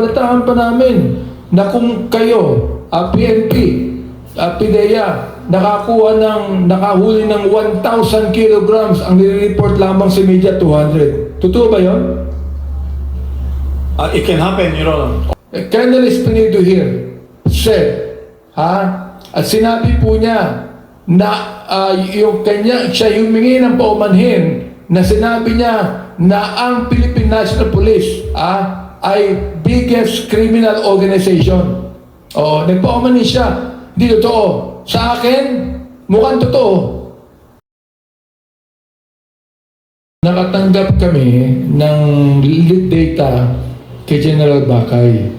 Balatahan pa namin na kung kayo, uh, PNP, uh, PIDEA, nakakuha ng, nakahuli ng 1,000 kilograms, ang nire-report lamang sa media 200. Totoo ba yun? Uh, it can happen, Your Honor. Eh, Colonel Espinido here said, ha? At sinabi po niya na ah, yung kanya, siya humingi ng paumanhin na sinabi niya na ang Philippine National Police ah, ay biggest criminal organization. Oo, nagpaumanhin siya. Hindi totoo. Sa akin, mukhang totoo. Nakatanggap kami ng lead data kay General Bakay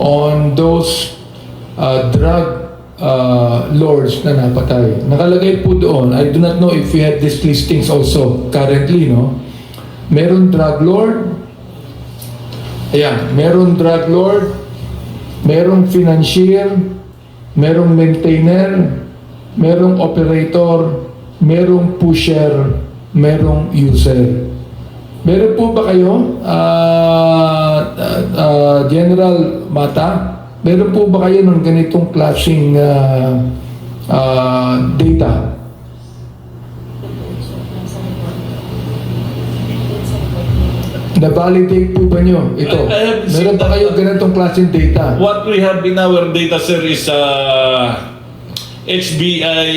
on those uh, drug uh, lords na napatay. Nakalagay po doon, I do not know if we have these listings also currently, no? Meron drug lord, ayan, meron drug lord, merong financier, merong maintainer, merong operator, merong pusher, merong user. Meron po ba kayo, ah, ah, ah, General Mata, meron po ba kayo ng ganitong klaseng ah, ah, data? Na-validate po ba nyo ito? I- I have meron ba that, kayo uh, ganitong klaseng data? What we have in our data, sir, is uh, HBI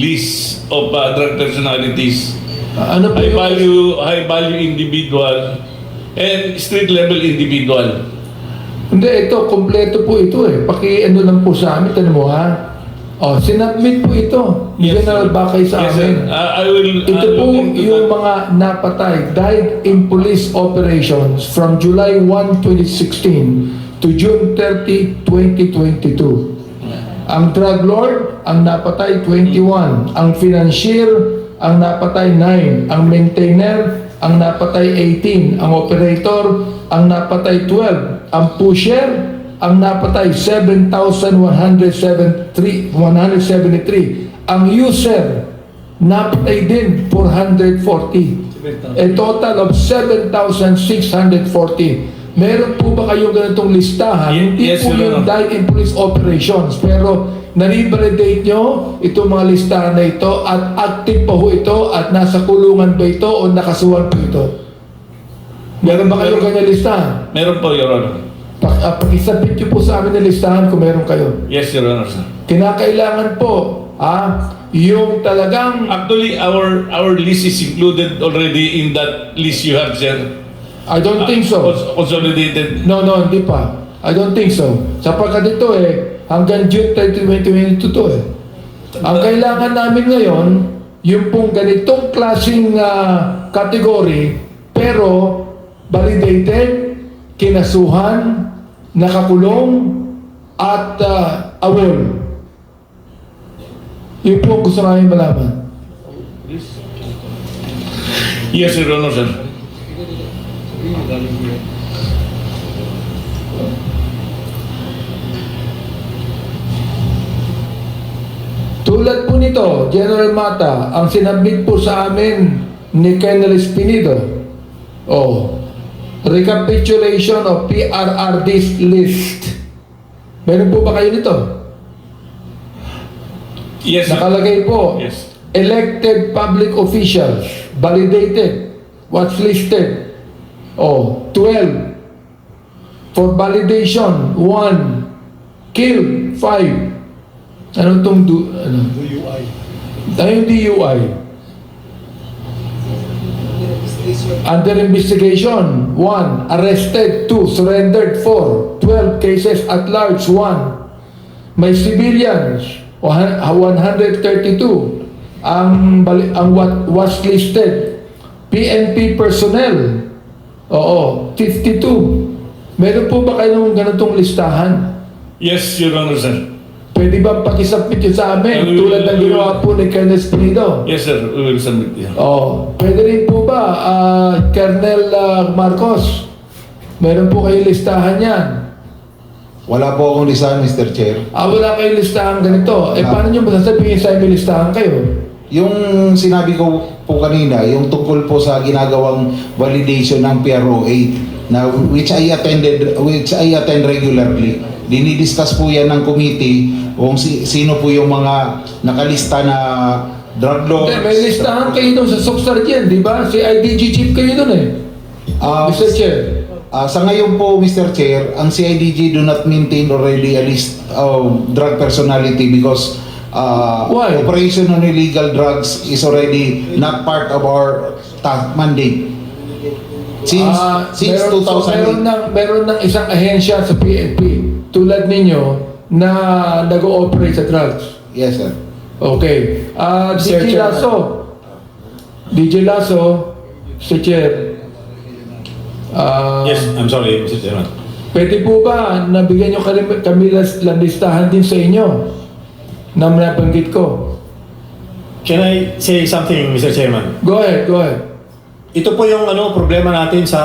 list of uh, drug personalities. Ah, ano High value, high value individual and street level individual. Hindi, ito, kompleto po ito eh. Paki ano lang po sa amin, tanong mo ha? O, sinubmit po ito. Yes, General sir. Bakay sa Yes, amin. sir. Uh, I will Ito uh, po yung that. mga napatay, died in police operations from July 1, 2016 to June 30, 2022. Ang drug lord, ang napatay 21. Ang financier, ang napatay 9. Ang maintainer, ang napatay 18. Ang operator, ang napatay 12. Ang pusher, ang napatay 7,173. 173. Ang user, napatay din 440. A total of 7,640. Meron po ba kayong ganitong listahan? Hindi yes, po yung died in police operations. Pero na-validate nyo itong mga listahan na ito at active pa ho ito at nasa kulungan ba ito o nakasuhan po ito? Meron ba kayong kanya listahan? Meron po, Your Honor. Uh, pakisabit nyo po sa amin na listahan kung meron kayo. Yes, Your Honor, sir. Kinakailangan po, ah, yung talagang Actually, our our list is included already in that list you have, sir. I don't think so. Cons- Consolidated. No, no, hindi pa. I don't think so. Sapagkat ito eh, hanggang June 30, 2022 to eh. Ang kailangan namin ngayon, yung pong ganitong klaseng ah, category, pero validated, kinasuhan, nakakulong, at uh, awol. Yun po ang gusto namin malaman. Yes, Your Honor, sir. Tulad po nito, General Mata, ang sinabit po sa amin ni Colonel Espinido, oh, recapitulation of PRRD's list. Meron po ba kayo nito? Yes, sir. Nakalagay po, Yes. elected public officials, validated, what's listed? Oh, 12. For validation, 1. Kill, 5. Ano itong du, ano? DUI. Ano yung DUI? Under investigation, 1. Arrested, 2. Surrendered, 4. 12 cases at large, 1. May civilians, 132. Ang, ang what was listed. PNP personnel, oo, 52. Meron po ba kayong ganitong listahan? Yes, Your Honor, sir. Pwede ba pakisubmit yun sa amin? Uh, Tulad ng ginawa po ni Colonel Espinido. Yes, sir. We will submit yan. Oh, pwede rin po ba, ah, Colonel ah, Marcos? Meron po kayong listahan yan. Wala po akong listahan, Mr. Chair. Ah, wala kayong listahan ganito. Eh, Wala. paano nyo masasabihin sa may listahan kayo? Yung sinabi ko po kanina, yung tungkol po sa ginagawang validation ng PRO 8, na which I attended which I attend regularly. Dinidiscuss po yan ng committee kung si, sino po yung mga nakalista na drug lords. Hindi, may listahan kayo doon sa Soxar dyan, di ba? Si IDG chief kayo doon eh. Ah, Mr. Chair. Ah, sa ngayon po, Mr. Chair, ang CIDG do not maintain already a list of drug personality because ah, Why? operation on illegal drugs is already not part of our task mandate. Since, Ah, since meron, so 2008. meron ng, meron ng isang ahensya sa PNP tulad ninyo na nag-ooperate sa drugs. Yes, sir. Okay. Ah, Sir DJ Chairman. Lasso. DJ Lasso, Mr. Chair. Ah, Yes, I'm sorry, Mr. Chairman. Pwede po ba nabigyan nyo kami, kami las- listahan din sa inyo na nabanggit ko? Can I say something, Mr. Chairman? Go ahead, go ahead. Ito po yung ano problema natin sa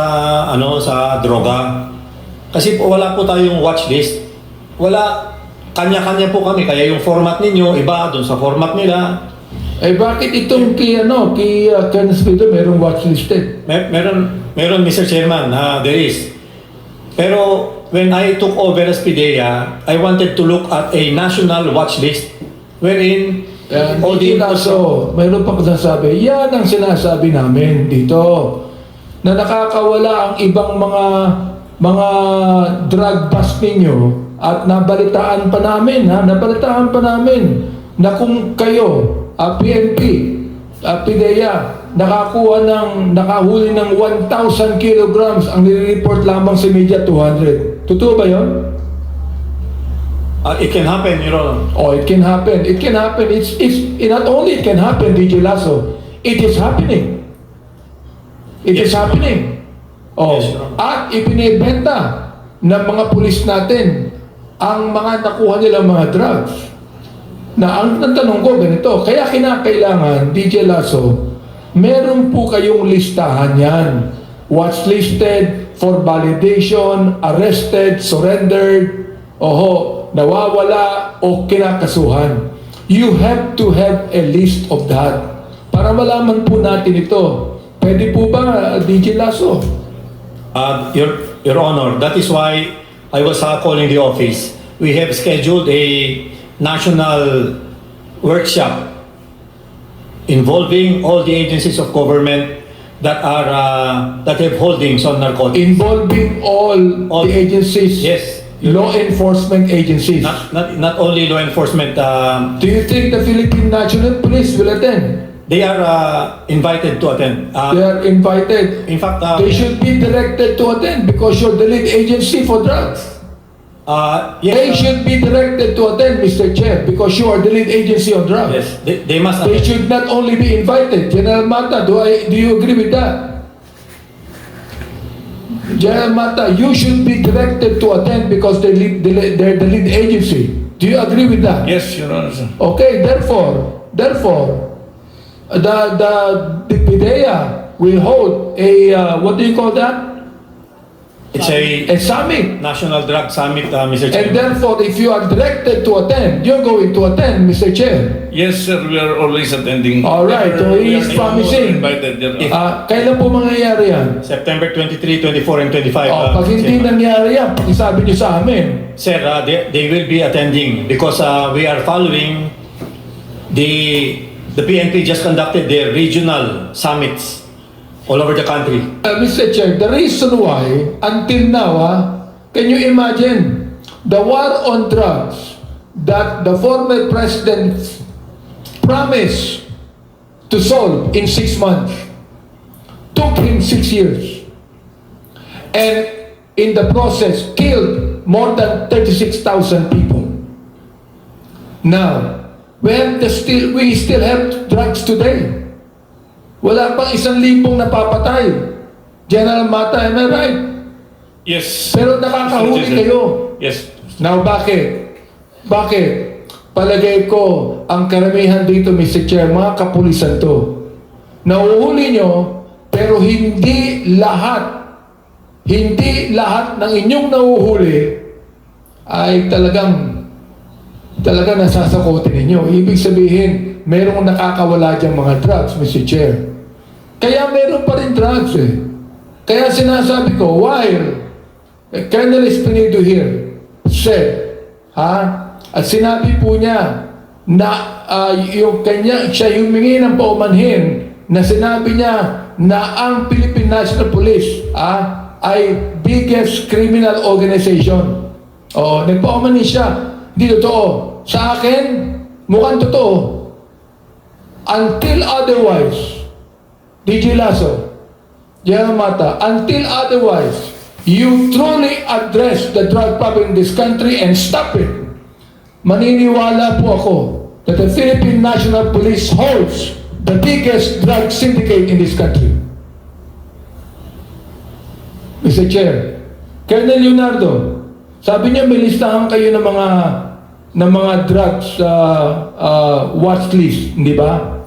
ano sa droga. Kasi po wala po tayong watch list. Wala kanya-kanya po kami kaya yung format ninyo iba doon sa format nila. Eh bakit itong kay ano, kay uh, Colonel Speedo merong watchlisted? Mer- meron meron Mr. Chairman, ha, there is. Pero when I took over as PIDEA, I wanted to look at a national watch list wherein Uh, all the so, mayroon pa sasabi, yan ang sinasabi namin dito na nakakawala ang ibang mga mga drug bust ninyo at nabalitaan pa namin ha, nabalitaan pa namin na kung kayo, uh, PNP, uh, PIDEA, nakakuha ng, nakahuli ng 1,000 kilograms, ang nire-report lamang sa media 200. Totoo ba yun? Uh, it can happen, Your Honor. Oh, it can happen. It can happen. It's, it's it not only it can happen, DJ Lasso, it is happening. It is Yes, Honor. happening. Oh, Yes, at ipinibenta ng mga pulis natin ang mga nakuha nilang mga drugs. Na ang, ang tanong ko ganito, kaya kinakailangan, DJ Lasso, meron po kayong listahan yan. What's listed for validation, arrested, surrendered, oho, nawawala o kinakasuhan. You have to have a list of that. Para malaman po natin ito. Pwede po ba, DJ Lasso? Uh, Your, Your Honor, that is why I was uh, calling the office. We have scheduled a national workshop involving all the agencies of government that are uh, that have holdings on narcotics. Involving all, All- the agencies, Yes. law enforcement agencies. Not, not, not only law enforcement, um, Do you think the Philippine National Police will attend? They are uh, invited to attend. They Uh, are invited. in fact, uh, They should be directed to attend because you're the lead agency for drugs. uh, They uh, should be directed to attend, Mr. Chair, because you are the lead agency on drugs. yes, they, they must They attend. should not only be invited. General Mata, do I do you agree with that? General Mata, you should be directed to attend because they lead, they, they're the lead agency. Do you agree with that? Yes, Your Honor. sir. Okay, therefore, therefore, the the the PIDEA will hold a uh, what do you call that? It's a A summit. national drug summit, uh, Mr. And Chairman. therefore, if you are directed to attend, you're going to attend, Mr. Chair. Yes, sir. We are always attending. All right, so he is promising. Invited, Honor. Ah, kailan po mangyayari yan? September 23, 24, and 25. Oh, uh, pag hindi Chairman. nangyari yan, pakisabi niyo sa amin. Sir, uh, they, they will be attending because uh, we are following the the PNP just conducted their regional summits all over the country. Uh, Mr. Chair, the reason why, until now, ah, can you imagine the war on drugs that the former president promised to solve in six months took him six years. And in the process, killed more than 36,000 people. Now, have the still, we still have drugs today. Wala pang isang libong napapatay. General Mata, am I right? Yes. Pero nakakahuli kayo. Yes. Now, bakit? Bakit? Palagay ko, ang karamihan dito, Mr. Chair, mga kapulisan to. Nauhuli nyo, pero hindi lahat, hindi lahat ng inyong nauhuli ay talagang talaga nasasakotin ninyo. Ibig sabihin, merong nakakawala diyang mga drugs, Mr. Chair. Kaya meron pa rin drugs eh. Kaya sinasabi ko, while Colonel Espinedo here said, ha, at sinabi po niya na ah, yung kanya, siya humingi ng paumanhin na sinabi niya na ang Philippine National Police ah, ay biggest criminal organization. Oo, nagpaumanhin siya. Hindi totoo. Sa akin, mukhang totoo. Until otherwise, DJ Lasso, General Mata, until otherwise, you truly address the drug problem in this country and stop it. Maniniwala po ako that the Philippine National Police holds the biggest drug syndicate in this country. Mr. Chair, Colonel Leonardo, sabi niya may listahan kayo ng mga ng mga drugs uh, uh, watch list, hindi ba?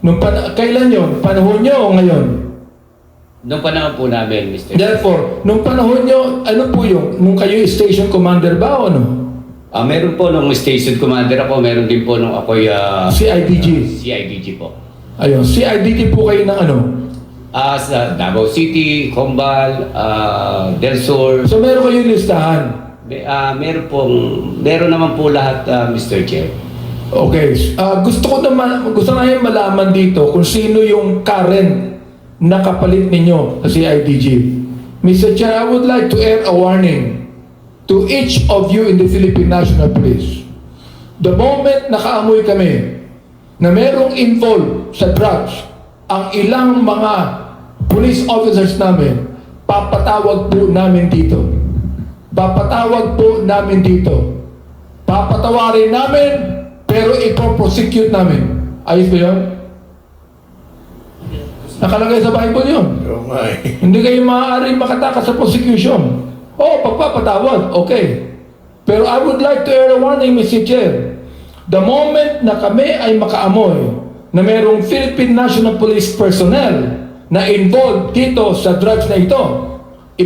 Nung pan- kailan yon? Panahon niyo o ngayon? Noong panahon po namin, Mr. Therefore, nung panahon nyo, ano po yung, nung kayo station commander ba o ano? Ah, meron po nung station commander ako, meron din po nung ako'y ah, CIDG. CIDG po. Ayun, CIDG po kayo ng ano? Ah, sa Davao City, Combal, ah, Del Sur. So meron kayong listahan. Ah, meron pong, meron naman po lahat, ah, Mr. Chair. Okay, ah, gusto ko naman, gusto na yung malaman dito kung sino yung current na kapalit ninyo sa CIDG. Mr. Chair, I would like to air a warning to each of you in the Philippine National Police. The moment nakaamoy kami na merong involved sa drugs, ang ilang mga police officers namin, papatawag po namin dito. Papatawag po namin dito. Papatawarin namin, pero ipoprosecute namin. Ayos ba yun? Nakalagay sa Bible yun. Oh my. Hindi kayo maaaring makatakas sa prosecution. Oo, pagpapatawad, okay. Pero I would like to air a warning, Mr. Chair. The moment na kami ay makaamoy na mayroong Philippine National Police personnel na involved dito sa drugs na ito,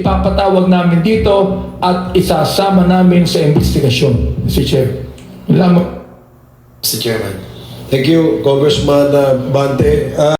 ipapatawag namin dito at isasama namin sa investigasyon, Mr. Chair. Lamang. Mr. Chairman. Thank you, Congressman uh, Bante. Uh,